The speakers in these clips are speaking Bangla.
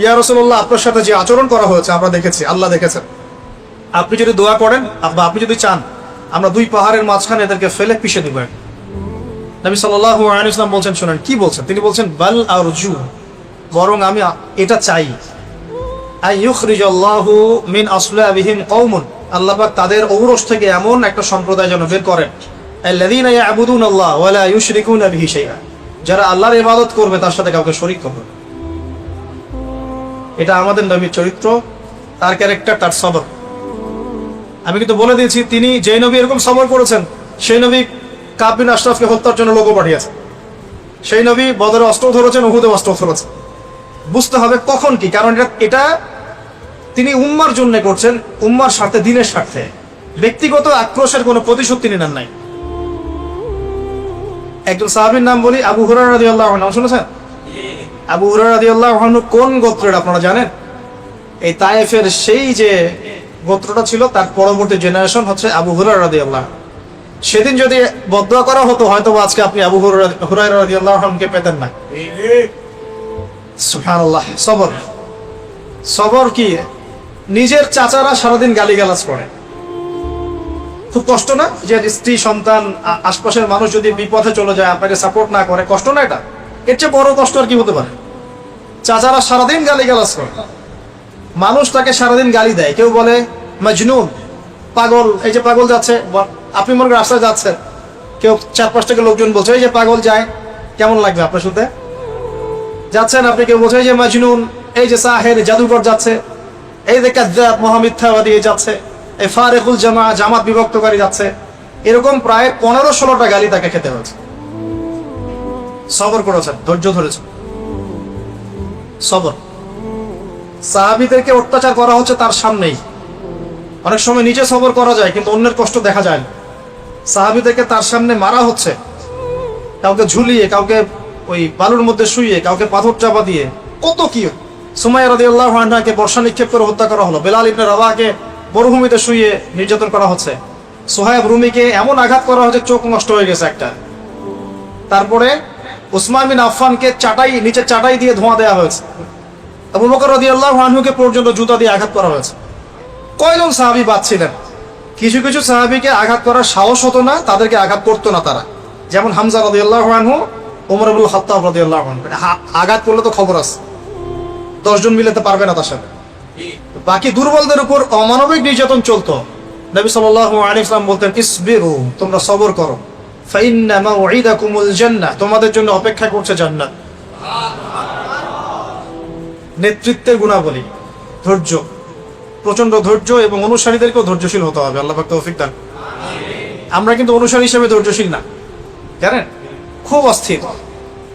ইয়া রসুল্লাহ আপনার সাথে যে আচরণ করা হয়েছে, আমরা দেখেছি, আল্লাহ দেখেছেন। আপনি যদি দোয়া করেন, বা আপনি যদি চান, আমরা দুই পাহাড়ের মাঝখানে এদেরকে ফেলে পিষে দিব। নবী সাল্লাহ ইসলাম বলছেন, শোনেন, কি বলছেন? তিনি বলছেন, বাল আর জু বরং আমি এটা চাই। মিন আসলাবিহিম কওমুন। আল্লাহ তাদের ঔরস থেকে এমন একটা সম্প্রদায় যেন বের করেন আল্লাহ ওয়া লা ইউশরিকুনা বিহি শাইআ। যারা আল্লাহর ইবাদত করবে, তার সাথে কাউকে শরীক করবে। এটা আমাদের নবীর চরিত্র, তার ক্যারেক্টার তার সবর। আমি কিন্তু বলে দিয়েছি, তিনি যে নবী এরকম সবর করেছেন, সেই নবী কাবিন আশরাফকে হত্যার জন্য লোক পাঠিয়েছেন সেই নবী বদরে অস্ত্র ধরেছেন, উহুদে অস্ত্র ধরেছেন। বুঝতে হবে কখন কি, কারণ এটা এটা তিনি উম্মার জন্য করছেন, উম্মার স্বার্থে, দিনের স্বার্থে। ব্যক্তিগত আক্রোশের কোনো প্রতিশোধ তিনি নেন নাই। একজন সাহাবীর নাম বলি, আবু হুরার রাজি আল্লাহ নাম শুনেছেন? আবু আল্লাহ কোন গোত্রের আপনারা জানেন? এই তায়েফের সেই যে গোত্রটা ছিল, তার পরবর্তী জেনারেশন হচ্ছে আবু হুরার রাজি আল্লাহ সেদিন যদি বদয়া করা হতো হয়তো আজকে আপনি আবু হুরাই রাজি আল্লাহকে পেতেন না। সবর। সবর কি? নিজের চাচারা সারাদিন গালিগালাজ করে। খুব কষ্ট না? যে স্ত্রী, সন্তান আশপাশের মানুষ যদি বিপথে চলে যায়, আপনাকে সাপোর্ট না করে, কষ্ট না এটা? এর চেয়ে বড় কষ্ট আর কি হতে পারে? চাচারা সারাদিন গালিগালাজ করে। মানুষ তাকে সারাদিন গালি দেয়। কেউ বলে, মজনুন, পাগল, এই যে পাগল যাচ্ছে আপনি মনে করেন রাস্তায় যাচ্ছেন। কেউ চার পাঁচ থেকে লোকজন বলছে, এই যে পাগল, যায়। কেমন লাগবে আপনার শুনতে? যাচ্ছেন আপনি, কেউ বলছে, এই যে মজনুন, এই যে সাহের জাদুঘর যাচ্ছে। এই যে কাজ্জাব মহামিথ্যাবাদী যাচ্ছে। এই ফারেকুল জামা জামাত বিভক্তকারী যাচ্ছে। এরকম প্রায় পনেরো ষোলোটা গালি তাকে খেতে হয়েছে। সবর করেছেন, ধৈর্য ধরেছেন। সবর। সাহাবিদেরকে অত্যাচার করা হচ্ছে তার সামনেই। অনেক সময় নিজে সবর করা যায়, কিন্তু অন্যের কষ্ট দেখা যায় না। সাহাবিদেরকে তার সামনে মারা হচ্ছে। কাউকে ঝুলিয়ে, কাউকে ওই বালুর মধ্যে শুইয়ে, কাউকে পাথর চাপা দিয়ে। কত কি? সুমাইয়া রাদিয়াল্লাহু আনহাকে বর্ষা নিক্ষেপ করে হত্যা করা হলো। বেলাল ইবনে রাবাহকে মরুভূমিতে শুয়ে নির্যাতন করা হচ্ছে। সোহাইব রুমিকে এমন আঘাত করা হচ্ছে চোখ নষ্ট হয়ে গেছে একটা। তারপরে উসমান বিন আফফানকে চাটাই, নিচে চাটাই দিয়ে ধোঁয়া দেওয়া হয়েছে। আবু বকর রাদিয়াল্লাহু আনহুকে পর্যন্ত জুতা দিয়ে আঘাত করা হয়েছে। কয়জন সাহাবী বাঁচছিলেন কিছু কিছু সাহাবীকে আঘাত করার সাহস হতো না, তাদেরকে আঘাত করতো না তারা। যেমন হামজা রাদিয়াল্লাহু আনহু ওমর আবুল খাত্তাব রাদিয়াল্লাহু আনহু। হা- আঘাত করলে তো খবর আছে। দশজন মিলাতে পারবে না তার সাথে। বাকি দুর্বলদের উপর অমানবিক নির্যাতন চলতো। নবী সাল্লাল্লাহু আলাইহি ওয়াসাল্লাম বলতেন, ইসবিরু, তোমরা সবর করো। জান্নাহ। তোমাদের জন্য অপেক্ষা করছে জান্নাত। নেতৃত্বের গুণাবলী, ধৈর্য প্রচণ্ড ধৈর্য এবং অনুসারীদেরকেও ধৈর্যশীল হতে হবে। আল্লাহ তৌফিক দান। আমরা কিন্তু অনুসারী হিসেবে ধৈর্যশীল না। জানেন? খুব অস্থির।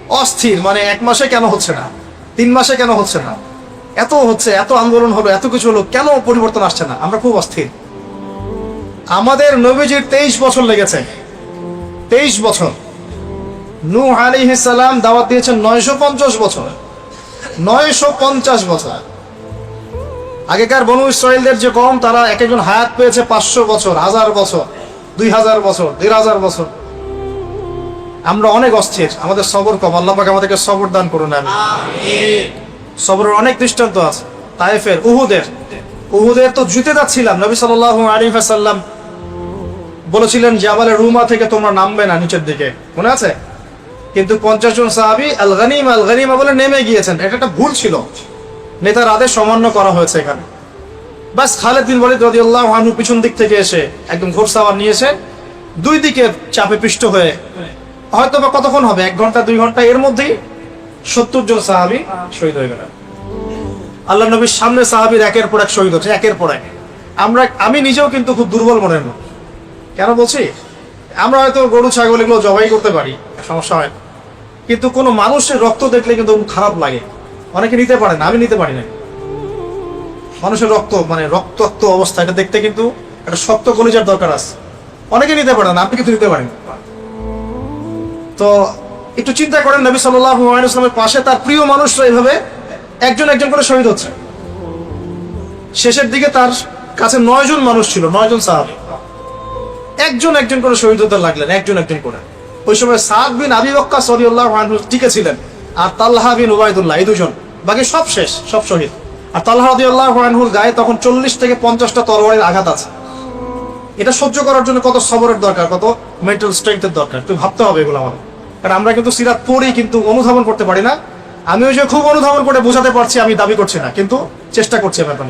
অস্থির মানে এক মাসে কেন হচ্ছে না? তিন মাসে কেন হচ্ছে না? এত হচ্ছে, এত আন্দোলন হলো এত কিছু হলো, কেন পরিবর্তন আসছে না? আমরা খুব অস্থির। আমাদের নবীজির তেইশ বছর লেগেছে। তেইশ বছর। নূহ আলাইহিস সালাম দাওয়াত দিয়েছেন নয়শো পঞ্চাশ বছর। নয়শো পঞ্চাশ বছর। আগেকার বনু ইসরায়েলদের যে কম তারা এক একজন হায়াত পেয়েছে পাঁচশো বছর হাজার বছর দুই হাজার বছর দেড় হাজার বছর। আমরা অনেক অস্থির আমাদের সবর কম। আল্লাহ পাক আমাদেরকে সবর দান করুন আমি সবরের অনেক দৃষ্টান্ত আছে। তাইফের উহুদের। উহুদের তো জুতে যাচ্ছিলাম নবী আলিফ সাল্লাম বলেছিলেন যে জাবালে রুমা থেকে তোমরা নামবে না নিচের দিকে। মনে আছে? কিন্তু পঞ্চাশ জন সাহাবি আল গনিম আল গনিমা বলে নেমে গিয়েছেন। এটা একটা ভুল ছিল। নেতার আদেশ অমান্য করা হয়েছে এখানে। বাস খালেদ বিন ওয়ালিদ রাদিয়াল্লাহু আনহু পিছন দিক থেকে এসে একদম ঘোরসাওয়ার নিয়ে এসে দুই দিকে চাপে পিষ্ট হয়ে হয়তো বা কতক্ষণ হবে? এক ঘণ্টা, দুই ঘণ্টা, এর মধ্যেই সত্তর জন সাহাবি শহীদ হয়ে গেলেন। আল্লাহ নবীর সামনে সাহাবির একের পর এক শহীদ হচ্ছে, একের পর এক। আমরা, আমি নিজেও কিন্তু খুব দুর্বল মনের মানুষ কেন বলছি? আমরা হয়তো গরু, ছাগল এগুলো জবাই করতে পারি, সমস্যা হয় কিন্তু কোনো মানুষের রক্ত দেখলে কিন্তু খারাপ লাগে। অনেকে নিতে পারে না, আমি নিতে পারি না। মানুষের রক্ত মানে রক্তাক্ত অবস্থা, এটা দেখতে কিন্তু একটা শক্ত কলিজার দরকার আছে। অনেকে নিতে পারে না, আপনি কিন্তু নিতে পারেন। তো একটু চিন্তা করেন, নবী সাল্লাল্লাহু পাশে তার প্রিয় মানুষরা এইভাবে একজন একজন করে শহীদ হচ্ছে। শেষের দিকে তার কাছে নয় জন মানুষ ছিল নয় জন সাহাবী। একজন একজন করে শহীদ হতে লাগলেন, একজন একজন করে। ওই সময় সাদ বিন আবি বক্কা সরিউল্লাহ টিকে ছিলেন আর তাল্লাহা বিন উবাইদুল্লাহ এই দুজন। বাকি সব শেষ, সব শহীদ। আর তাল্লাহ রাদিয়াল্লাহ আনহুর গায়ে তখন চল্লিশ থেকে পঞ্চাশটা তরবারির আঘাত আছে। এটা সহ্য করার জন্য কত সবরের দরকার, কত মেন্টাল স্ট্রেংথের দরকার, তুমি ভাবতে হবে এগুলো আমার কারণ আমরা কিন্তু সিরাত পড়ি কিন্তু অনুধাবন করতে পারি না। আমি ওই যে খুব অনুধাবন করে বোঝাতে পারছি, আমি দাবি করছি না, কিন্তু চেষ্টা করছি ব্যাপার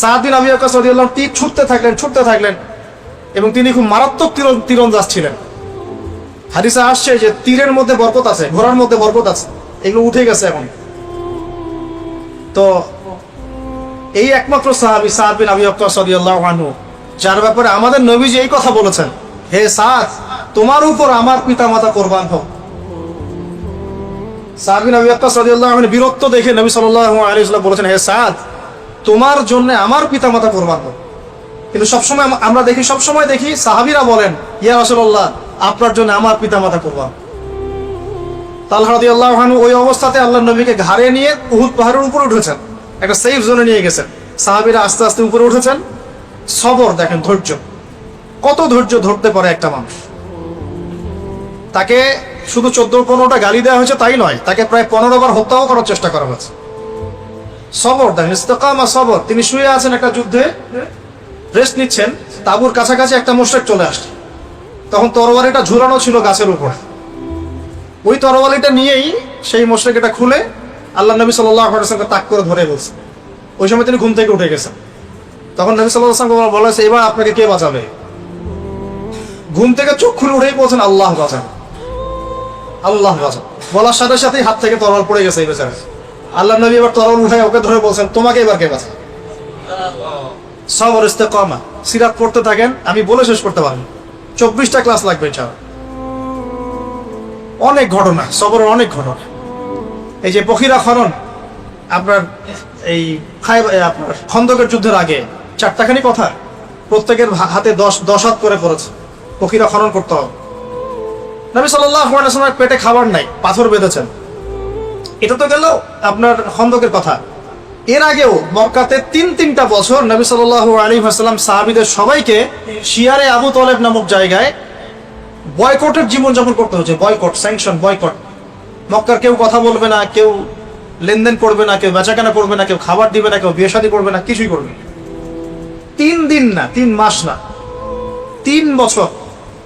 সাহাদিন আবি আকাশ রাদিয়াল্লাহু তীর ছুটতে থাকলেন ছুটতে থাকলেন। এবং তিনি খুব মারাত্মক তীর তীরন্দাজ ছিলেন। হাদিসে আসছে যে তীরের মধ্যে বরকত আছে, ঘোড়ার মধ্যে বরকত আছে। এগুলো উঠে গেছে এখন। তো এই একমাত্র সাহাবি সাহাব বিন আবি ওয়াক্কাস রাদিয়াল্লাহু আনহু, যার ব্যাপারে আমাদের নবীজি এই কথা বলেছেন, হে সাদ, তোমার উপর আমার পিতামাতা কোরবান হোক। সাদ বিন আবি ওয়াক্কাস রাদিয়াল্লাহু আনহু বীরত্ব দেখে নবী আলাইহি ওয়াসাল্লাম বলেছেন, হে সাদ, তোমার জন্য আমার পিতামাতা কোরবান হোক। কিন্তু সবসময় আমরা দেখি, সবসময় দেখি সাহাবীরা বলেন, ইয়া রাসূলুল্লাহ, আপনার জন্য আমার পিতামাতা কোরবান। তালহা রাদিয়াল্লাহু আনহু ওই অবস্থাতে আল্লাহর নবীকে ঘাড়ে নিয়ে উহুদ পাহাড়ের উপরে উঠেছেন। একটা সেফ জোনে নিয়ে গেছেন। সাহাবীরা আস্তে আস্তে উপরে উঠেছেন। সবর দেখেন, ধৈর্য। কত ধৈর্য ধরতে পারে একটা মানুষ? তাকে শুধু চোদ্দ পনেরোটা গালি দেওয়া হয়েছে তাই নয়, তাকে প্রায় পনেরো বার হত্যাও করার চেষ্টা করা হয়েছে। সবর দেখেন, ইস্তেকামা সবর। তিনি শুয়ে আছেন একটা যুদ্ধে। রেস্ট নিচ্ছেন, তাবুর কাছাকাছি একটা মোশরেক চলে আসছে। তখন তরবারিটা ঝুলানো ছিল গাছের উপর। ওই তরবারিটা নিয়েই সেই মোশরেক এটা খুলে আল্লাহ নবী সাল্লামকে তাক করে ধরে বলছে। ওই সময় তিনি ঘুম থেকে উঠে গেছেন। তখন নবী সাল্লাহ বলা হয়েছে এবার আপনাকে কে বাঁচাবে? ঘুম থেকে চোখ খুলে উঠেই বলছেন, আল্লাহ বাঁচান। আল্লাহ বাঁচান। বলার সাথে সাথেই হাত থেকে তরল পড়ে গেছে এই বেচারা আল্লাহ নবী এবার তরল উঠে ওকে ধরে বলছেন, তোমাকে এবার কে বাঁচা সবর ইস্তেকামা। সিরাত পড়তে থাকেন, আমি বলে শেষ করতে পারব। চব্বিশটা ক্লাস লাগবে ছাড়া অনেক ঘটনা, সবরের অনেক ঘটনা। এই যে বখিরা খনন, আপনার এই আপনার খন্দকের যুদ্ধের আগে, চারটাখানি কথা? প্রত্যেকের হাতে দশ দশ হাত করে পড়েছে বখিরা খনন করতে হবে। নবী সাল্লাহ পেটে খাবার নাই, পাথর বেঁধেছেন। এটা তো গেল আপনার খন্দকের কথা। এর আগেও মক্কাতে তিন তিনটা বছর নবী সাল্লাহ আলী হাসাল্লাম সাহাবিদের সবাইকে শিয়ারে আবু তলেব নামক জায়গায় বয়কটের জীবনযাপন করতে হচ্ছে বয়কট স্যাংশন বয়কট। মক্কার কেউ কথা বলবে না, কেউ লেনদেন করবে না, কেউ বেচাকেনা করবে না, কেউ খাবার দিবে না, কেউ বিয়ে শাদী করবে না, কিছুই করবে না। তিন দিন না, তিন মাস না, তিন বছর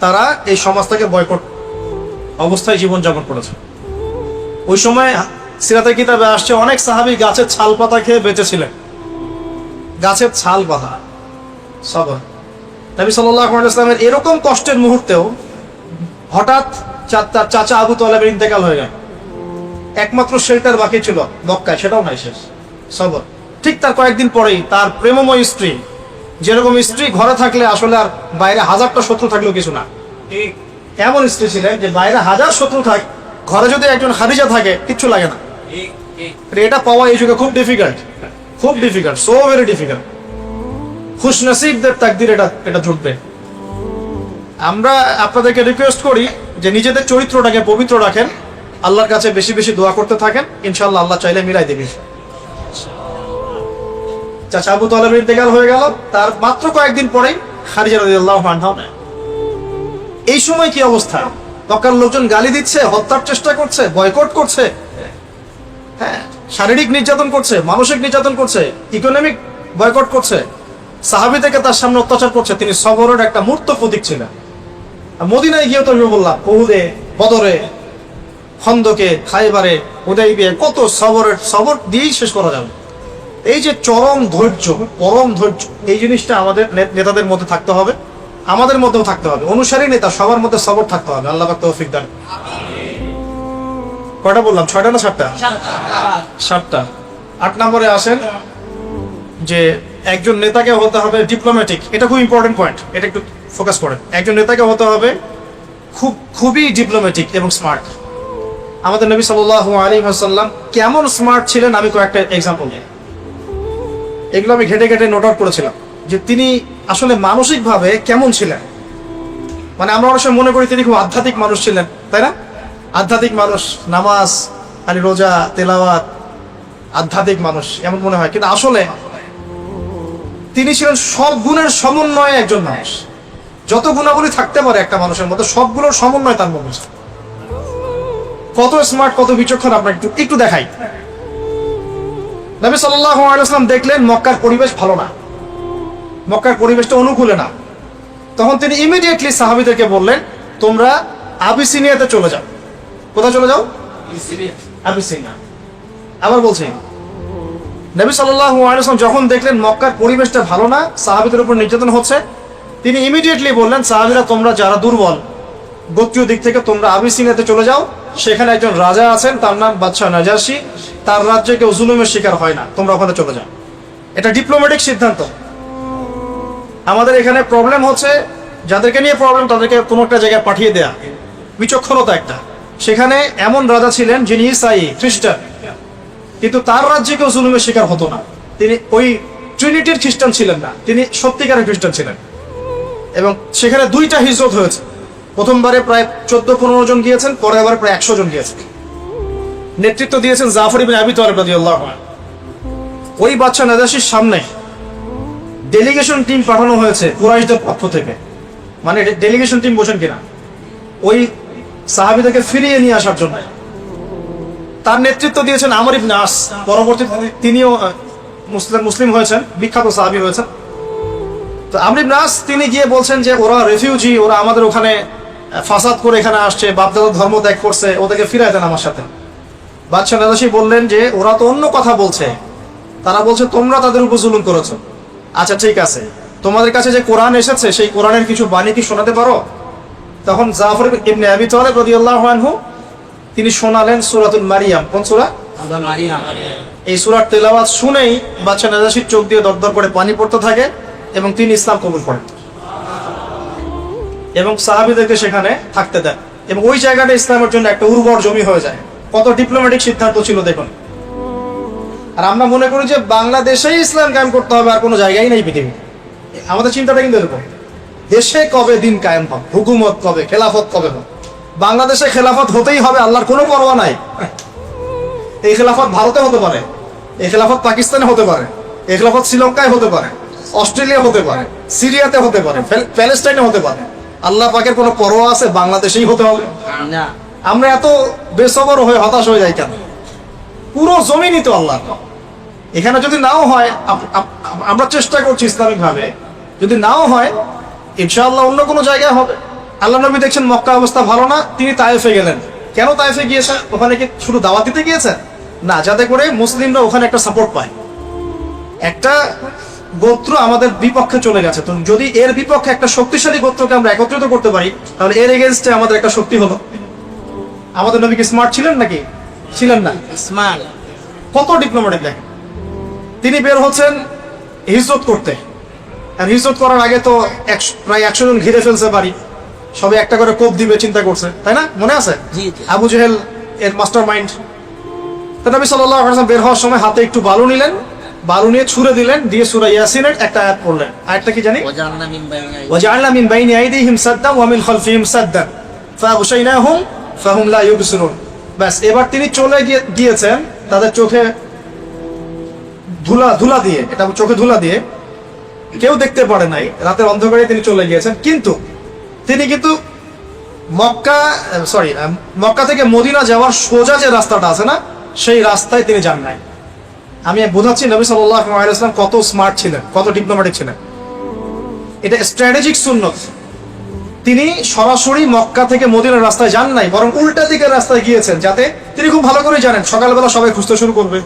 তারা এই সমাজ থেকে বয়কট অবস্থায় জীবনযাপন করেছে। ওই সময় সিরাতের কিতাবে আসছে, অনেক সাহাবী গাছের ছাল পাতা খেয়ে বেঁচেছিলেন। গাছের ছাল পাতা, সবর। নবী সাল্লাহ ইসলামের এরকম কষ্টের মুহূর্তেও হঠাৎ তার চাচা আবু তলেবের ইন্তেকাল হয়ে গেল। একমাত্র শেল্টার বাকি ছিল মক্কায়, সেটাও নাই শেষ। সবর। ঠিক তার কয়েকদিন পরেই তার প্রেমময় স্ত্রী, যেরকম স্ত্রী ঘরে থাকলে আসলে আর বাইরে হাজারটা শত্রু থাকলেও কিছু না। এমন স্ত্রী ছিলেন যে বাইরে হাজার শত্রু থাক, ঘরে যদি একজন খাদিজা থাকে, কিচ্ছু লাগে না। এটা পাওয়া এই যুগে খুব ডিফিকাল্ট খুব ডিফিকাল্ট সো ভেরি ডিফিকাল্ট খুশ নসিবদের তাকদির এটা এটা জুটবে আমরা আপনাদেরকে রিকোয়েস্ট করি যে নিজেদের চরিত্রটাকে পবিত্র রাখেন আল্লাহর কাছে বেশি বেশি দোয়া করতে থাকেন ইনশাল্লাহ আল্লাহ চাইলে মিলাই দেবে। চাচা আবু তালেবের ইন্তেকাল হয়ে গেল, তার মাত্র কয়েকদিন পরেই খারিজা রাদিয়াল্লাহু আনহা এই সময় কি অবস্থা? মক্কার লোকজন গালি দিচ্ছে, হত্যার চেষ্টা করছে বয়কট করছে। হ্যাঁ শারীরিক নির্যাতন করছে, মানসিক নির্যাতন করছে ইকোনমিক বয়কট করছে। সাহাবি থেকে তার সামনে অত্যাচার করছে, তিনি সবরের একটা মূর্ত প্রতীক ছিলেন। মদিনায় গিয়েও তো আমি বললাম বহুদে বদরে, খন্দকে, খাইবারে উদয়বিয়ে কত সবরের, সবর দিয়েই শেষ করা যাবে। এই যে চরম ধৈর্য, পরম ধৈর্য, এই জিনিসটা আমাদের নেতাদের মধ্যে থাকতে হবে, আমাদের মধ্যেও থাকতে হবে। অনুসারী নেতা, সবার মধ্যে সবর থাকতে হবে। আল্লাহ তৌফিক দান। কয়টা বললাম? ছয়টা না সাতটা? সাতটা। আট নম্বরে আসেন যে একজন নেতাকে হতে হবে ডিপ্লোম্যাটিক এটা খুব ইম্পর্টেন্ট পয়েন্ট এটা একটু ফোকাস করেন। একজন নেতাকে হতে হবে খুব খুবই ডিপ্লোম্যাটিক এবং স্মার্ট আমাদের নবী সাল্লাল্লাহু আলাইহি ওয়াসাল্লাম কেমন স্মার্ট ছিলেন আমি কয়েকটা এক্সাম্পল দিই এগুলো আমি ঘেটে ঘেটে নোট আউট করেছিলাম যে তিনি আসলে মানসিকভাবে কেমন ছিলেন। মানে আমরা অনেক সময় মনে করি তিনি খুব আধ্যাত্মিক মানুষ ছিলেন তাই না? আধ্যাত্মিক মানুষ, নামাজ আলি রোজা, তেলাওয়াত, আধ্যাত্মিক মানুষ, এমন মনে হয়। কিন্তু আসলে তিনি ছিলেন সব গুণের সমন্বয়ে একজন মানুষ। যত গুণাবলী থাকতে পারে একটা মানুষের মধ্যে, সবগুলোর সমন্বয় তার মধ্যে কত স্মার্ট কত বিচক্ষণ, আপনাকে একটু একটু দেখাই। নবী সাল্লাম দেখলেন মক্কার পরিবেশ ভালো না। মক্কার পরিবেশটা অনুকূলে না। তখন তিনি ইমিডিয়েটলি সাহাবিদেরকে বললেন, তোমরা আবিসিনিয়াতে চলে যাও। কোথায় চলে যাও? আবার বলছি নবী সাল্লাম যখন দেখলেন মক্কার পরিবেশটা ভালো না সাহাবিদের উপর নির্যাতন হচ্ছে তিনি ইমিডিয়েটলি বললেন সাহাবিরা তোমরা যারা দুর্বল গোত্রীয় দিক থেকে তোমরা আবিসিনিয়াতে চলে যাও সেখানে একজন রাজা আছেন তার নাম বাদশাহ নাজাসি তার রাজ্যে কেউ জুলুমের শিকার হয় না তোমরা ওখানে চলে যাও। এটা ডিপ্লোম্যাটিক সিদ্ধান্ত। আমাদের এখানে প্রবলেম হচ্ছে যাদেরকে নিয়ে প্রবলেম তাদেরকে কোনো একটা জায়গায় পাঠিয়ে দেয়া। বিচক্ষণতা একটা। সেখানে এমন রাজা ছিলেন যিনি ইসাই, খ্রিস্টান। কিন্তু তার রাজ্যে কেউ জুলুমের শিকার হতো না। তিনি ওই ট্রিনিটির খ্রিস্টান ছিলেন না। তিনি সত্যিকারের খ্রিস্টান ছিলেন। এবং সেখানে দুইটা হিজরত হয়েছে। প্রথমবারে প্রায় চোদ্দ পনেরো জন গিয়েছেন, পরে আবার প্রায় একশো জন গিয়েছেন। নেতৃত্ব দিয়েছেন জাফর ইবিন আবি তালেব রাদিয়াল্লাহু আনহু। ওই বাচ্চা নাজাসির সামনে ডেলিগেশন টিম পাঠানো হয়েছে কুরাইশদের পক্ষ থেকে। মানে ডেলিগেশন টিম বোঝেন কিনা? ওই সাহাবিদেরকে ফিরিয়ে নিয়ে আসার জন্য। তার নেতৃত্ব দিয়েছেন আমর ইবনে আস। পরবর্তীতে তিনিও মুসলিম হয়েছেন, বিখ্যাত সাহাবি হয়েছেন। তো আমর ইবনে আস, তিনি গিয়ে বলছেন যে, ওরা রেফিউজি, ওরা আমাদের ওখানে ফাসাদ করে এখানে আসছে, বাপদাদা ধর্ম ত্যাগ করছে, ওদেরকে ফিরাই দেন আমার সাথে। বাদশাহ নাজাসি বললেন যে, ওরা তো অন্য কথা বলছে। তারা বলছে, তোমরা তাদের উপর জুলুম করেছ। আচ্ছা ঠিক আছে। তোমাদের কাছে যে কোরআন এসেছে, সেই কোরআনের কিছু বাণী কি শোনাতে পারো? তখন জাফর ইবনে আবি তালেব রাদিয়াল্লাহু আনহু তিনি শোনালেন সূরাতুল মারিয়াম। কোন সূরা? এই সূরার তেলাওয়াত শুনেই বাচ্চা নাজাসির চোখ দিয়ে দরদর করে পানি পড়তে থাকে এবং তিনি ইসলাম কবুল করেন। এবং সাহাবীদেরকে সেখানে থাকতে দেন। এবং ওই জায়গাটা ইসলামের জন্য একটা উর্বর জমি হয়ে যায়। কত ডিপ্লোম্যাটিক সিদ্ধান্ত ছিল দেখুন। আর আমরা মনে করি যে বাংলাদেশেই ইসলাম কায়েম করতে হবে আর কোনো জায়গায় নেই পৃথিবী আমাদের চিন্তাটা কিন্তু এরকম। দেশে কবে দিন কায়েম হবে? হুকুমত কবে? খেলাফত কবে হবে? বাংলাদেশে খেলাফত হতেই হবে আল্লাহর কোনো পরোয়া নাই। এই খেলাফত ভারতে হতে পারে এই খেলাফত পাকিস্তানে হতে পারে এই খেলাফত শ্রীলঙ্কায় হতে পারে অস্ট্রেলিয়া হতে পারে সিরিয়াতে হতে পারে প্যাল- প্যালেস্টাইনে হতে পারে। আল্লাহ পাকের কোনো পরোয়া আছে বাংলাদেশেই হতে হবে। না। আমরা এত বেসবর হয়ে হতাশ হয়ে যাই কেন? পুরো জমিনই তো আল্লাহ। এখানে যদি নাও হয় আমরা চেষ্টা করছি ইসলামিক ভাবে যদি নাও হয় ইনশাআল্লাহ অন্য কোনো জায়গায় হবে। আল্লাহ নবী দেখছেন মক্কা অবস্থা ভালো না তিনি তায়েফে গেলেন। কেন তায়েফে গিয়েছেন? ওখানে কি শুধু দাওয়াত দিতে গিয়েছেন? না যাতে করে মুসলিমরা ওখানে একটা সাপোর্ট পায়। একটা গোত্র আমাদের বিপক্ষে চলে গেছে। তো যদি এর বিপক্ষে একটা শক্তিশালী গোত্রকে আমরা একত্রিত করতে পারি তাহলে এর এগেনস্টে আমাদের একটা শক্তি হলো। আমাদের নবী কি স্মার্ট ছিলেন নাকি? ছিলেন না। স্মার্ট কত ডিপ্লোম্যাটিক দেখেন? তিনি বের হচ্ছেন হিজরত করতে। হিজরত করার আগে তো প্রায় একশো জন ঘিরে ফেলছে বাড়ি। সবাই একটা করে কোপ দিবে চিন্তা করছে। তাই না? মনে আছে? আবু জেহেল এর মাস্টার মাইন্ড তো নবী সাল্লাম বের হওয়ার সময় হাতে একটু বালু নিলেন। বালু নিয়ে ছুড়ে দিলেন দিয়ে সুরা ইয়াসিনের একটা আয়াত পড়লেন। আয়াতটা কি জানি? ও জানলাম মিন বাইনি আইদিহিম সাদ্দাম ওয়া মিন খালফিহিম সাদ্দাম। ফাগশাইনাহুম ফাহুম লা ইউবসুরুন। ব্যাস এবার তিনি চলে গিয়েছেন তাদের চোখে ধুলা ধুলা দিয়ে। এটা চোখে ধুলা দিয়ে। কেউ দেখতে পারে নাই। রাতের অন্ধকারে তিনি চলে গিয়েছেন। কিন্তু তিনি কিন্তু মক্কা সরি মক্কা থেকে মদিনা যাওয়ার সোজা যে রাস্তাটা আছে না, সেই রাস্তায় তিনি যান নাই। আমি বোঝাচ্ছি নবী আলাইহি কত স্মার্ট ছিলেন, কত ডিপ্লোম্যাটিক ছিলেন। এটা স্ট্র্যাটেজিক সুন্নত। তিনি সরাসরি মক্কা থেকে মদিনার রাস্তায় যান নাই, বরং উল্টা দিকের রাস্তায় গিয়েছেন, যাতে তিনি খুব ভালো করে জানেন, সকালবেলা সবাই খুঁজতে শুরু করবে।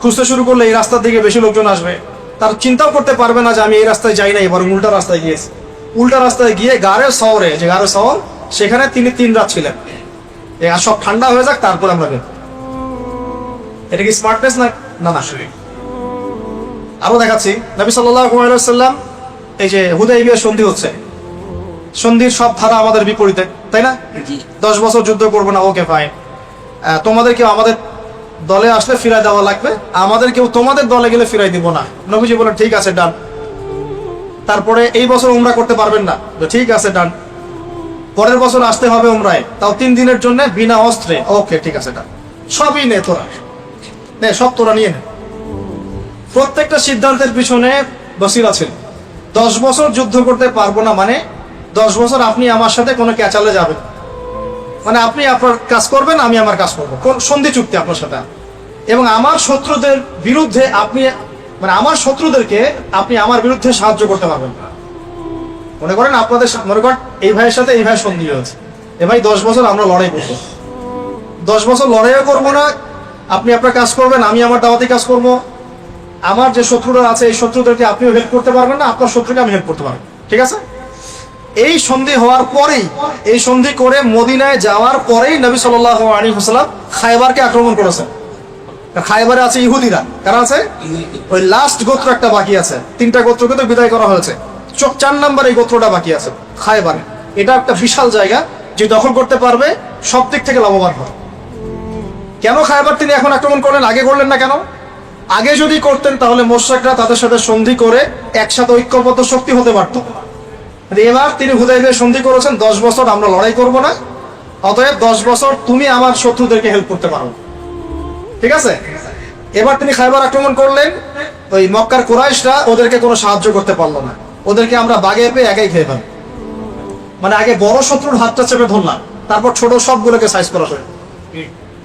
খুঁজতে শুরু করলে এই রাস্তার দিকে বেশি লোকজন আসবে। তার চিন্তাও করতে পারবে না যে আমি এই রাস্তায় যাই নাই বরং উল্টা রাস্তায় গিয়েছি। উল্টা রাস্তায় গিয়ে গাড়ের শহরে যে গাড়ের শহর সেখানে তিনি তিন রাত ছিলেন। আর সব ঠান্ডা হয়ে যাক তারপর আমরা বের। এটা কি স্মার্টনেস না না না? আরও দেখাচ্ছি। নবী আলাইহি এই যে হুদাইবিয়া সন্ধি হচ্ছে। সন্ধির সব ধারা আমাদের বিপরীতে তাই না? দশ বছর যুদ্ধ করব না ওকে ফাইন তোমাদের কেউ আমাদের দলে আসলে ফিরাই দেওয়া লাগবে। আমাদের কেউ তোমাদের দলে গেলে ফিরাই দিব না। নবীজি বলেন ঠিক আছে, ডান। তারপরে এই বছর উমরা করতে পারবেন না। তো ঠিক আছে, ডান। পরের বছর আসতে হবে উমরায়। তাও তিন দিনের জন্য বিনা অস্ত্রে। ওকে, ঠিক আছে, ডান। সবই নে তোরা। নে, সব তোরা নিয়ে নে। প্রত্যেকটা সিদ্ধান্তের পিছনে বসিরা ছিল। দশ বছর যুদ্ধ করতে পারব না মানে দশ বছর আপনি আমার সাথে কোনো ক্যাচালে যাবেন মানে আপনি আপনার কাজ করবেন, আমি আমার কাজ করব। কোন সন্ধি চুক্তি আপনার সাথে? এবং আমার শত্রুদের বিরুদ্ধে আপনি মানে আমার শত্রুদেরকে আপনি আমার বিরুদ্ধে সাহায্য করতে পারবেন না। মনে করেন আপনাদের মনে করেন এই ভাইয়ের সাথে এই ভাই সন্ধি হয়েছে। এ ভাই, দশ বছর আমরা লড়াই করব। দশ বছর লড়াইও করব না। আপনি আপনার কাজ করবেন, আমি আমার দাওয়াতি কাজ করব। আমার যে শত্রুরা আছে, এই শত্রুদেরকে আপনিও হেল্প করতে পারবেন না, আপনার শত্রুকে আমি হেল্প করতে পারব। ঠিক আছে? এই সন্ধি হওয়ার পরেই, এই সন্ধি করে মদিনায় যাওয়ার পরেই নবী সাল্লাহ আলী হাসলাম খাইবারকে আক্রমণ করেছেন। খাইবারে আছে ইহুদিরা। কারা আছে? ওই লাস্ট গোত্র একটা বাকি আছে। তিনটা গোত্রকে তো বিদায় করা হয়েছে। চার নাম্বার এই গোত্রটা বাকি আছে, খাইবারে। এটা একটা বিশাল জায়গা যে দখল করতে পারবে, সব দিক থেকে লাভবান হয় কেন খাইবার তিনি এখন আক্রমণ করলেন? আগে করলেন না কেন? আগে যদি করতেন তাহলে মোশাকরা তাদের সাথে সন্ধি করে একসাথে ঐক্যবদ্ধ শক্তি হতে পারত। এবার তিনি হুদাইবে সন্ধি করেছেন দশ বছর আমরা লড়াই করব না। অতএব দশ বছর তুমি আমার শত্রুদেরকে হেল্প করতে পারো। ঠিক আছে? এবার তিনি খাইবার আক্রমণ করলেন ওই মক্কার কুরাইশরা ওদেরকে কোনো সাহায্য করতে পারল না। ওদেরকে আমরা বাগে পেয়ে একাই খেয়ে ফেলি মানে আগে বড় শত্রুর হাতটা চেপে ধরলাম তারপর ছোট সবগুলোকে সাইজ করা হলো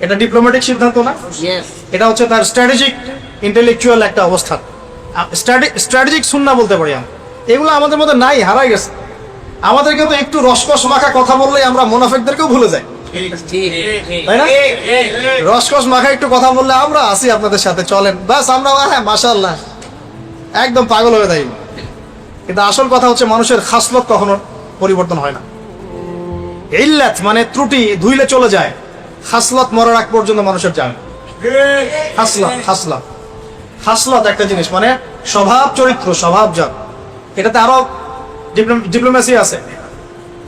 এটা ডিপ্লোম্যাটিক সিদ্ধান্ত না? এটা হচ্ছে তার স্ট্র্যাটেজিক ইন্টেলেকচুয়াল একটা অবস্থান। স্ট্র্যাটেজিক শুননা বলতে পারি আমি এগুলো আমাদের মধ্যে নাই, হারাই গেছে। আমাদেরকে তো একটু রসকস মাখা কথা বললেই আমরা মোনাফেকদেরকেও ভুলে যাই। তাই না? রসকস মাখা একটু কথা বললে আমরা আসি আপনাদের সাথে, চলেন। বাস আমরা হ্যাঁ মাশাল্লাহ একদম পাগল হয়ে যাই। কিন্তু আসল কথা হচ্ছে মানুষের খাসলত কখনো পরিবর্তন হয় না। ইল্লাত মানে ত্রুটি ধুইলে চলে যায়। খাসলত মরার আগ পর্যন্ত মানুষের যায়। হাসলাত হাসলাত হাসলাত একটা জিনিস মানে স্বভাব চরিত্র, স্বভাব জাত। এটাতে আরও ডিপ্লোমেসি আছে।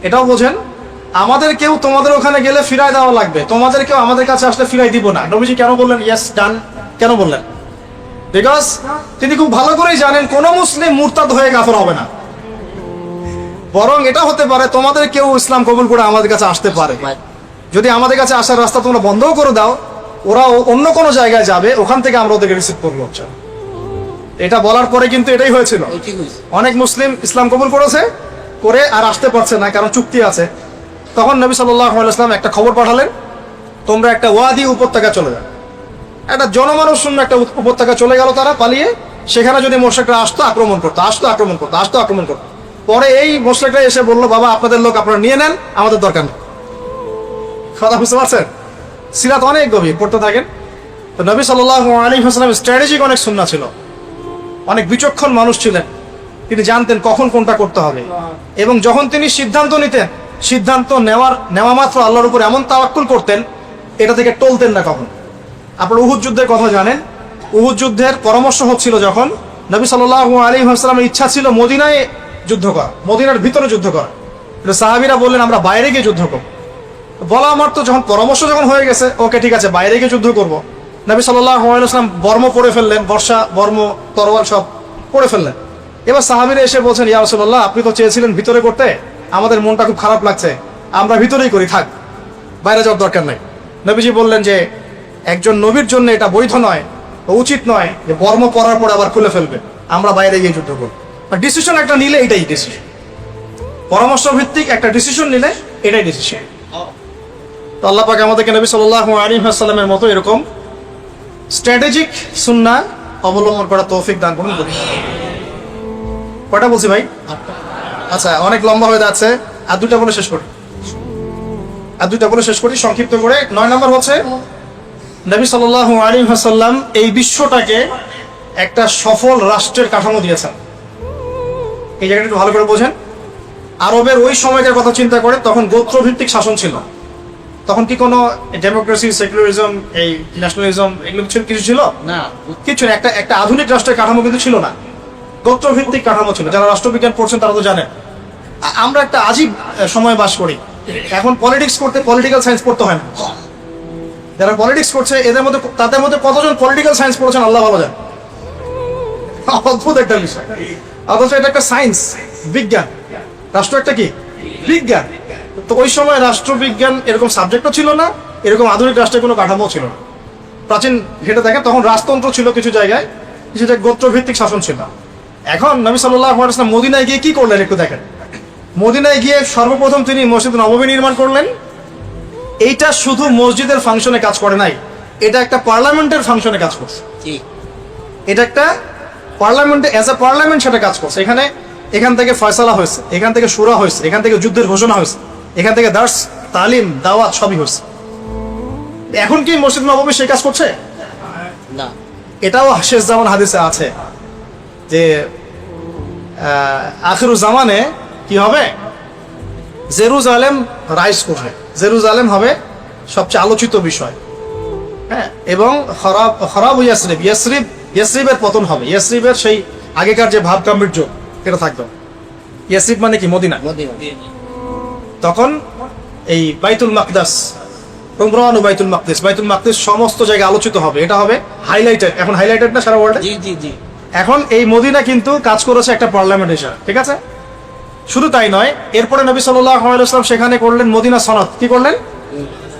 এটাও বোঝেন, আমাদের কেউ তোমাদের ওখানে গেলে ফিরাই দেওয়া লাগবে। তোমাদের কেউ আমাদের কাছে আসলে ফিরাই দিব না। নবীজি কেন বললেন? ইয়েস ডান কেন বললেন? বিকজ তিনি খুব ভালো করেই জানেন, কোন মুসলিম মুরতাদ হয়ে কাফর হবে না। বরং এটা হতে পারে, তোমাদের কেউ ইসলাম কবুল করে আমাদের কাছে আসতে পারে। যদি আমাদের কাছে আসার রাস্তা তোমরা বন্ধও করে দাও ওরা অন্য কোনো জায়গায় যাবে, ওখান থেকে আমরা ওদেরকে রিসিভ করব। এটা বলার পরে কিন্তু এটাই হয়েছিল। অনেক মুসলিম ইসলাম কবুল করেছে করে আর আসতে পারছে না কারণ চুক্তি আছে। তখন নবী সাল্লাম একটা খবর পাঠালেন তোমরা একটা ওয়াদি উপত্যকা চলে যাও। একটা জনমানুষ শূন্য একটা উপত্যকা চলে গেল তারা পালিয়ে সেখানে যদি মোর্শেকরা আসতো আক্রমণ করতো আসতো আক্রমণ করতো আসতো আক্রমণ করতো। পরে এই মোর্শেকরা এসে বলল বাবা আপনাদের লোক আপনারা নিয়ে নেন আমাদের দরকার নেই। কথা বুঝতে পারছেন? সিরাত অনেক গভীর পড়তে থাকেন। তো নবী সাল্লাহ আলী হাসলামের স্ট্র্যাটেজিক অনেক শূন্য ছিল। অনেক বিচক্ষণ মানুষ ছিলেন। তিনি জানতেন কখন কোনটা করতে হবে। এবং যখন তিনি সিদ্ধান্ত নিতেন, সিদ্ধান্ত নেওয়ার, নেওয়া মাত্র আল্লাহর উপর এমন তাওয়াক্কুল করতেন, এটা থেকে টলতেন না কখন। আপনার উহুদ যুদ্ধের কথা জানেন। উহুদ যুদ্ধের পরামর্শ হচ্ছিল যখন নবী সাল্লাহ আলী হাসলামের ইচ্ছা ছিল মদিনায় যুদ্ধ করা, মদিনার ভিতরে যুদ্ধ করা। সাহাবিরা বললেন, আমরা বাইরে গিয়ে যুদ্ধ করব। বলা আমার তো যখন পরামর্শ যখন হয়ে গেছে, ওকে, ঠিক আছে, বাইরে গিয়ে যুদ্ধ করব। নবী সাল্লাম বর্ম পরে ফেললেন, বর্ষা, বর্ম, তরোয়াল সব পরে ফেললেন। এবার সাহাবিরা এসে বলছেন, ইয়া রসুল্লাহ আপনি তো চেয়েছিলেন ভিতরে করতে, আমাদের মনটা খুব খারাপ লাগছে, আমরা ভিতরেই করি, থাক, বাইরে যাওয়ার দরকার নাই। নবীজি বললেন যে, একজন নবীর জন্য এটা বৈধ নয় উচিত নয় যে বর্ম পরার পর আবার খুলে ফেলবে, আমরা বাইরে গিয়ে যুদ্ধ করব। ডিসিশন একটা নিলে এটাই ডিসিশন পরামর্শ ভিত্তিক একটা ডিসিশন নিলে এটাই ডিসিশন তো আল্লাহ পাক আমাদেরকে নবী সাল্লাহ আলী সাল্লামের মতো এরকম স্ট্র্যাটেজিক সুন্না অবলম্বন করা তৌফিক দান করুন করি কয়টা বলছি ভাই? আচ্ছা অনেক লম্বা হয়ে যাচ্ছে। আর দুটা বলে শেষ করি। আর দুটা বলে শেষ করি সংক্ষিপ্ত করে। নয় নম্বর হচ্ছে নবী সাল্লাহ আলী সাল্লাম এই বিশ্বটাকে একটা সফল রাষ্ট্রের কাঠামো দিয়েছেন। এই জায়গাটা একটু ভালো করে বোঝেন। আরবের ওই সময়কার কথা চিন্তা করে তখন গোত্রভিত্তিক শাসন ছিল। তখন কি কোনো ডেমোক্রেসি সেকুলারিজম এই ন্যাশনালিজম এগুলো কিছু কিছু ছিল? না। কিছু একটা একটা আধুনিক রাষ্ট্রের কাঠামো কিন্তু ছিল না। গোত্রভিত্তিক কাঠামো ছিল। যারা রাষ্ট্রবিজ্ঞান পড়ছেন তারা তো জানেন। আমরা একটা আজীব সময় বাস করি। এখন পলিটিক্স করতে পলিটিক্যাল সায়েন্স পড়তে হয় না। যারা পলিটিক্স করছে এদের মধ্যে তাদের মধ্যে কতজন পলিটিক্যাল সায়েন্স পড়েছেন আল্লাহ ভালো জান অদ্ভুত একটা বিষয়। অথচ এটা একটা সায়েন্স বিজ্ঞান। রাষ্ট্র একটা কি? বিজ্ঞান। তো ওই সময় রাষ্ট্রবিজ্ঞান এরকম সাবজেক্টও ছিল না এরকম আধুনিক রাষ্ট্রের কোনো কাঠামো ছিল না। প্রাচীন ঘেটে দেখেন তখন রাজতন্ত্র ছিল কিছু জায়গায় কিছু জায়গায় গোত্রভিত্তিক শাসন ছিল। এখন নবী সাল্লাহ ইসলাম মদিনায় গিয়ে কি করলেন একটু দেখেন। মদিনায় গিয়ে সর্বপ্রথম তিনি মসজিদ নবমী নির্মাণ করলেন। এইটা শুধু মসজিদের ফাংশনে কাজ করে নাই এটা একটা পার্লামেন্টের ফাংশনে কাজ করছে। এটা একটা পার্লামেন্টে অ্যাজ এ পার্লামেন্ট সেটা কাজ করছে। এখানে এখান থেকে ফয়সালা হয়েছে এখান থেকে সুরা হয়েছে এখান থেকে যুদ্ধের ঘোষণা হয়েছে। এখান থেকে দার্স তালিম দাওয়াত সবই হয়েছে। এখন কি মসজিদ নবমী সেই কাজ করছে? না। এটাও শেষ জামান হাদিসে আছে যে আখিরু জামানে কি হবে? জেরুজালেম রাইস করবে। জেরুজালেম হবে সবচেয়ে আলোচিত বিষয়। হ্যাঁ এবং খরাব খরাব ইয়াসরিব। ইয়াসরিব ইয়াসরিবের পতন হবে। ইয়াসরিবের সেই আগেকার যে ভাব গাম্ভীর্য এটা থাকবে। ইয়াসরিব মানে কি? মদিনা। মদিনা। তখন এই বাইতুল মাকদাস উমরান ও বাইতুল মাকদিস বাইতুল মাকদিস সমস্ত জায়গায় আলোচিত হবে। এটা হবে হাইলাইটেড এখন হাইলাইটেড না সারা ওয়ার্ল্ডে জি জি জি। এখন এই মদিনা কিন্তু কাজ করেছে একটা পার্লামেন্ট হিসাবে ঠিক আছে? শুধু তাই নয় এরপরে নবী সাল্লাম সেখানে করলেন মদিনা সনদ। কি করলেন?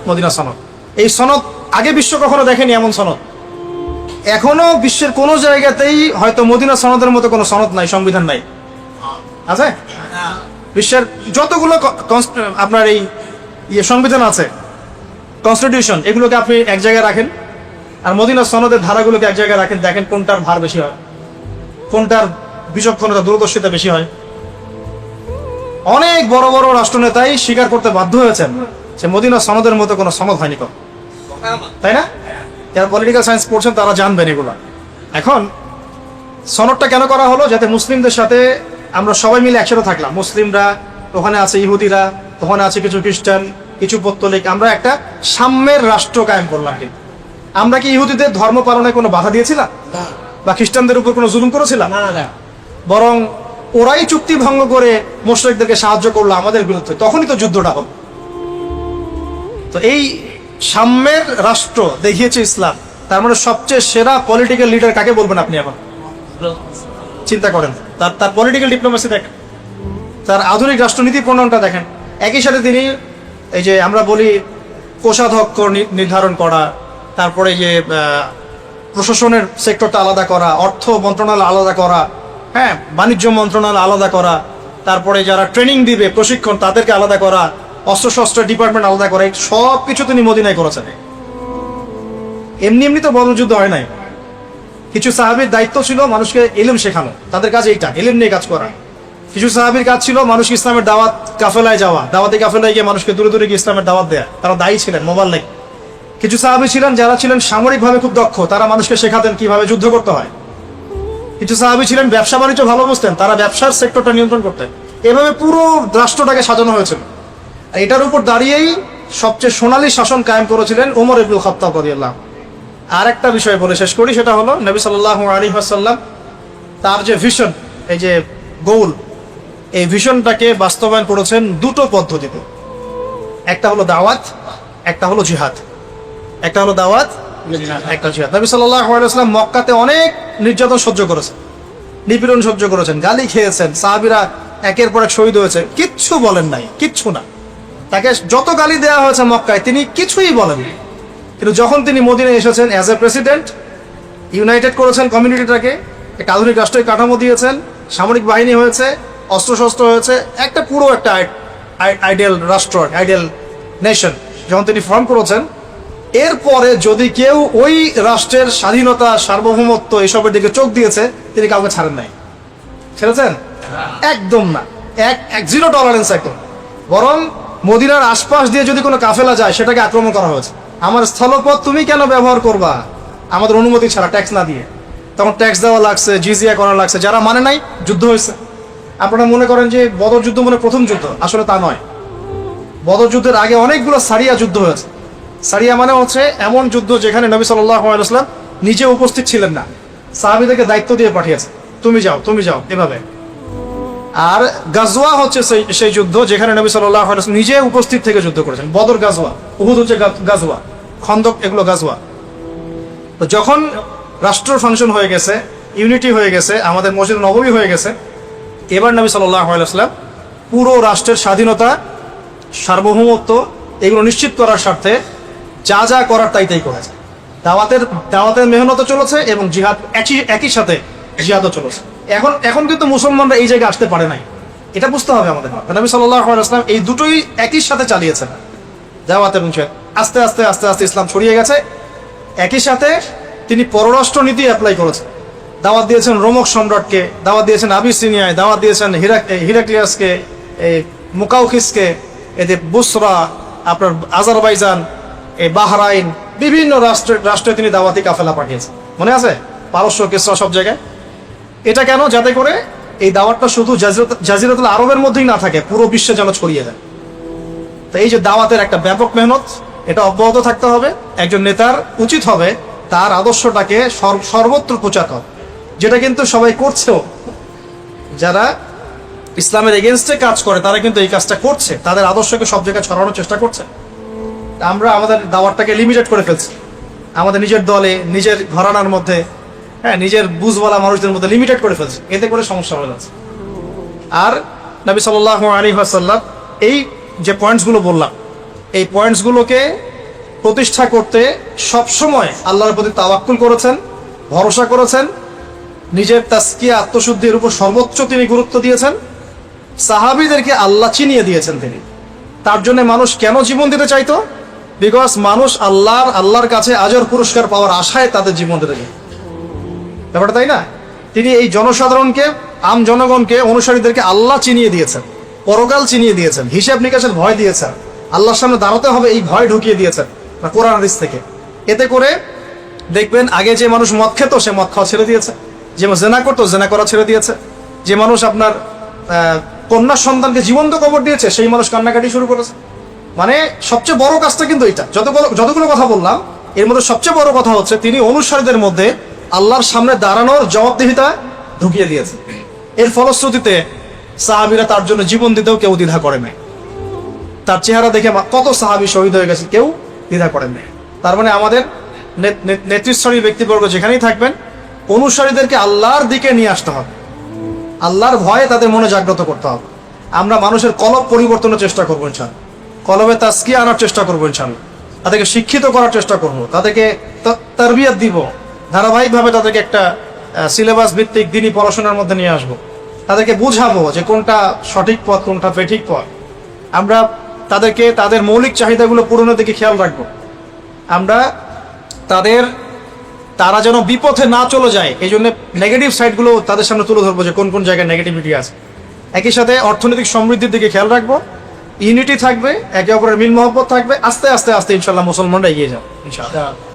মদিনা সনদ। এই সনদ আগে বিশ্ব কখনো দেখেনি এমন সনদ। এখনও বিশ্বের কোনো জায়গাতেই হয়তো মদিনা সনদের মতো কোনো সনদ নাই সংবিধান নাই। আছে? বিশ্বের যতগুলো আপনার এই ইয়ে সংবিধান আছে কনস্টিটিউশন এগুলোকে আপনি এক জায়গায় রাখেন, আর মদিনা সনদের ধারাগুলোকে এক জায়গায় রাখেন, দেখেন কোনটার ভার বেশি হয়, কোনটার বিচক্ষণতা, দূরদর্শিতা বেশি হয়। অনেক বড় বড় রাষ্ট্রনেতাই স্বীকার করতে বাধ্য হয়েছেন যে মদিনা সনদের মতো কোনো সনদ হয়নি কখনো। তাই না? যারা পলিটিক্যাল সায়েন্স পড়ছেন তারা জানবেন এগুলো। এখন সনদটা কেন করা হলো? যাতে মুসলিমদের সাথে আমরা সবাই মিলে একসাথে থাকলাম। মুসলিমরা ওখানে আছে ইহুদিরা ওখানে আছে কিছু খ্রিস্টান কিছু পত্তলিক। আমরা একটা সাম্যের রাষ্ট্র কায়েম করলাম কিন্তু। আমরা কি ইহুদিদের ধর্ম পালনে কোনো বাধা দিয়েছিলাম? বা খ্রিস্টানদের উপর কোনো জুলুম করেছিলাম? না না বরং ওরাই চুক্তি ভঙ্গ করে মুশরিকদেরকে সাহায্য করল আমাদের বিরুদ্ধে। তখনই তো যুদ্ধটা হবে তো এই সাম্যের রাষ্ট্র দেখিয়েছে ইসলাম। তার মানে সবচেয়ে সেরা পলিটিক্যাল লিডার কাকে বলবেন আপনি এখন? চিন্তা করেন। তার তার পলিটিক্যাল ডিপ্লোমেসি দেখেন তার আধুনিক রাষ্ট্রনীতি প্রণয়নটা দেখেন। একই সাথে তিনি এই যে আমরা বলি কোষাধ্যক্ষ নির্ধারণ করা, তারপরে যে প্রশাসনের সেক্টরটা আলাদা করা, অর্থ মন্ত্রণালয় আলাদা করা হ্যাঁ বাণিজ্য মন্ত্রণালয় আলাদা করা, তারপরে যারা ট্রেনিং দিবে, প্রশিক্ষণ তাদেরকে আলাদা করা, অস্ত্রশস্ত্র ডিপার্টমেন্ট আলাদা করা সব কিছু তিনি মদিনায় করেছেন। এমনি এমনি তো বদযুদ্ধ হয় নাই। কিছু সাহাবির দায়িত্ব ছিল মানুষকে এলিম শেখানো, তাদের কাজ এইটা এলিম নিয়ে কাজ করা। কিছু সাহাবির কাজ ছিল মানুষ ইসলামের দাওয়াত কাফেলায় যাওয়া, দাওয়াতে কাফেলায় গিয়ে মানুষকে দূরে দূরে গিয়ে ইসলামের দাওয়াত দেয়া, তারা দায়ী ছিলেন, মোবাইল নেই। কিছু সাহাবি ছিলেন যারা ছিলেন সামরিকভাবে খুব দক্ষ, তারা মানুষকে শেখাতেন কীভাবে যুদ্ধ করতে হয়। কিছু সাহাবি ছিলেন ব্যবসা বাণিজ্য ভালো বুঝতেন, তারা ব্যবসার সেক্টরটা নিয়ন্ত্রণ করতেন। এভাবে পুরো রাষ্ট্রটাকে সাজানো হয়েছিল। আর এটার উপর দাঁড়িয়েই সবচেয়ে সোনালী শাসন কায়েম করেছিলেন ওমর ইবনুল খাত্তাব রাদিয়াল্লাহু আর একটা বিষয় বলে শেষ করি, সেটা হলো নবী সাল্লাল্লাহু আলাইহি ওয়াসাল্লাম তার যে ভিশন এই যে গোল এই ভিশনটাকে বাস্তবায়ন করেছেন দুটো পদ্ধতিতে। একটা হলো দাওয়াত, একটা হলো জিহাদ। একটা হলো দাওয়াত, একটা জিহাদ। নবী ওয়াসাল্লাম মক্কাতে অনেক নির্যাতন সহ্য করেছেন, নিপীড়ন সহ্য করেছেন, গালি খেয়েছেন, সাহাবীরা একের পর এক শহীদ হয়েছে, কিচ্ছু বলেন নাই, কিচ্ছু না। তাকে যত গালি দেওয়া হয়েছে মক্কায়, তিনি কিছুই বলেননি। কিন্তু যখন তিনি মদিনায় এসেছেন অ্যাজ এ প্রেসিডেন্ট ইউনাইটেড করেছেন কমিউনিটিটাকে একটা আধুনিক রাষ্ট্রের কাঠামো দিয়েছেন, সামরিক বাহিনী হয়েছে, অস্ত্রশস্ত্র হয়েছে, একটা পুরো একটা আইডিয়াল রাষ্ট্র আইডিয়াল নেশন যখন তিনি ফর্ম করেছেন, এরপরে যদি কেউ ওই রাষ্ট্রের স্বাধীনতা, সার্বভৌমত্ব এসবের দিকে চোখ দিয়েছে, তিনি কাউকে ছাড়েন নাই। ছেড়েছেন? একদম না। এক এক জিরো টলারেন্স একদম। বরং মদিনার আশপাশ দিয়ে যদি কোনো কাফেলা যায়, সেটাকে আক্রমণ করা হয়েছে। আমার স্থলপথ তুমি কেন ব্যবহার করবা? আমাদের অনুমতি ছাড়া ট্যাক্স না দিয়ে। তখন ট্যাক্স দেওয়া লাগছে জিজিয়া করা লাগছে, যারা মানে নাই, যুদ্ধ হয়েছে। আপনারা মনে করেন যে বদর যুদ্ধ মানে প্রথম যুদ্ধ, আসলে তা নয়। বদর যুদ্ধের আগে অনেকগুলো সারিয়া যুদ্ধ হয়েছে। সারিয়া মানে হচ্ছে এমন যুদ্ধ যেখানে নবী সাল্লাম নিজে উপস্থিত ছিলেন না। সাহাবিদেরকে দায়িত্ব দিয়ে পাঠিয়েছে। তুমি যাও তুমি যাও, এভাবে। আর গাজওয়া হচ্ছে সেই সেই যুদ্ধ যেখানে নবী সাল্লাহ নিজে উপস্থিত থেকে যুদ্ধ করেছেন। বদর গাজওয়া, উহুদ হচ্ছে গাজওয়া, খন্দক এগুলো গাজওয়া। তো যখন রাষ্ট্র ফাংশন হয়ে গেছে, ইউনিটি হয়ে গেছে, আমাদের মসজিদ নবমী হয়ে গেছে, এবার নবী সাল্লাহ পুরো রাষ্ট্রের স্বাধীনতা, সার্বভৌমত্ব এগুলো নিশ্চিত করার স্বার্থে যা যা করার তাই তাই করেছে। দাওয়াতের দাওয়াতের মেহনত চলেছে এবং জিহাদ একই একই সাথে জিহাদও চলেছে এখন এখন কিন্তু মুসলমানরা এই জায়গায় আসতে পারে নাই। এটা বুঝতে হবে আমাদের নবী সাল্লাহ এই দুটোই একই সাথে চালিয়েছেন। দাওয়াত এবং আস্তে আস্তে আস্তে আস্তে ইসলাম ছড়িয়ে গেছে। একই সাথে তিনি পররাষ্ট্র নীতি অ্যাপ্লাই করেছেন। দাওয়াত দিয়েছেন রোমক সম্রাটকে, দাওয়াত দিয়েছেন আবিসিনিয়ায়, দাওয়াত দিয়েছেন হিরাক হিরাক্লিয়াসকে, এই মুকাউকিসকে যে বুসরা, আপনার আজারবাইজান, এই বাহরাইন, বিভিন্ন রাষ্ট্রে রাষ্ট্রে তিনি দাওয়াতি কাফেলা পাঠিয়েছেন। মনে আছে? পারস্য, কেসরা সব জায়গায়? এটা কেন? যাতে করে এই দাওয়াতটা শুধু জাজিরাত- জাজিরাতুল আরবের মধ্যেই না থাকে, পুরো বিশ্বে যেন ছড়িয়ে যায়। তো এই যে দাওয়াতের একটা ব্যাপক মেহনত, এটা অব্যাহত থাকতে হবে। একজন নেতার উচিত হবে তার আদর্শটাকে সর- সর্বত্র প্রচার করা যেটা কিন্তু সবাই করছেও। যারা ইসলামের এগেনস্টে কাজ করে, তারা কিন্তু এই কাজটা করছে। তাদের আদর্শকে সব জায়গায় ছড়ানোর চেষ্টা করছে। আমরা আমাদের দাওয়াতটাকে লিমিটেড করে ফেলছি। আমাদের নিজের দলে, নিজের ঘরানার মধ্যে হ্যাঁ নিজের বুঝওয়ালা মানুষদের মধ্যে লিমিটেড করে ফেলছি। এতে করে সমস্যা হয়ে যাচ্ছে। আর নবী সাল্লাহ আলী আসাল্লাম এই যে পয়েন্টসগুলো বললাম, এই পয়েন্টসগুলোকে প্রতিষ্ঠা করতে সবসময় আল্লাহর প্রতি তাওয়াক্কুল করেছেন, ভরসা করেছেন, নিজের তাস্কিয়া আত্মশুদ্ধির উপর সর্বোচ্চ তিনি গুরুত্ব দিয়েছেন, সাহাবিদেরকে আল্লাহ চিনিয়ে দিয়েছেন তিনি। তার জন্য মানুষ কেন জীবন দিতে চাইতো? বিকজ মানুষ আল্লাহর আল্লাহর কাছে আজর পুরস্কার পাওয়ার আশায় তাদের জীবন দিতে চায় ব্যাপারটা তাই না? তিনি এই জনসাধারণকে আম জনগণকে অনুসারীদেরকে আল্লাহ চিনিয়ে দিয়েছেন পরকাল চিনিয়ে দিয়েছেন হিসাব নিকাশের ভয় দিয়েছেন আল্লাহর সামনে দাঁড়াতে হবে এই ভয় ঢুকিয়ে দিয়েছেন কোরআন হাদিস থেকে। এতে করে দেখবেন আগে যে মানুষ মদ খেত সে মদ খাওয়া ছেড়ে দিয়েছে। যে জেনা করতো জেনা করা ছেড়ে দিয়েছে। যে মানুষ আপনার আহ, কন্যা সন্তানকে জীবন্ত কবর দিয়েছে সেই মানুষ কান্নাকাটি শুরু করেছে। মানে সবচেয়ে বড় কাজটা কিন্তু এটা যতগুলো যতগুলো কথা বললাম এর মধ্যে সবচেয়ে বড় কথা হচ্ছে তিনি অনুসারীদের মধ্যে আল্লাহর সামনে দাঁড়ানোর জবাবদিহিতা ঢুকিয়ে দিয়েছে। এর ফলশ্রুতিতে সাহাবিরা তার জন্য জীবন দিতেও কেউ দ্বিধা করে নাই। তার চেহারা দেখে কত সাহাবি শহীদ হয়ে গেছে, কেউ দ্বিধা করেন নাই। তার মানে আমাদের নেতৃস্থানীয় ব্যক্তিবর্গ যেখানেই থাকবেন, অনুসারীদেরকে আল্লাহর দিকে নিয়ে আসতে হবে। আল্লাহর ভয়ে তাদের মনে জাগ্রত করতে হবে। আমরা মানুষের কলব পরিবর্তনের চেষ্টা করব ইনশাল কলবে তাস্কিয়া আনার চেষ্টা করব ইনশাল তাদেরকে শিক্ষিত করার চেষ্টা করব। তাদেরকে তারবিয়াত দিব। ধারাবাহিকভাবে তাদেরকে একটা সিলেবাস ভিত্তিক দিনই পড়াশোনার মধ্যে নিয়ে আসব। তাদেরকে বুঝাবো যে কোনটা সঠিক পথ, কোনটা বেঠিক পথ। আমরা তাদেরকে, তাদের মৌলিক চাহিদাগুলো পূরণের দিকে খেয়াল রাখব। আমরা তাদের, তারা যেন বিপথে না চলে যায়, এই জন্য নেগেটিভ সাইডগুলো তাদের সামনে তুলে ধরবো যে কোন কোন জায়গায় নেগেটিভিটি আছে। একই সাথে অর্থনৈতিক সমৃদ্ধির দিকে খেয়াল রাখব। ইউনিটি থাকবে, একে অপরের মিল মহব্বত থাকবে, আস্তে আস্তে আস্তে ইনশাল্লাহ মুসলমানরা এগিয়ে যাও ইনশাল্লাহ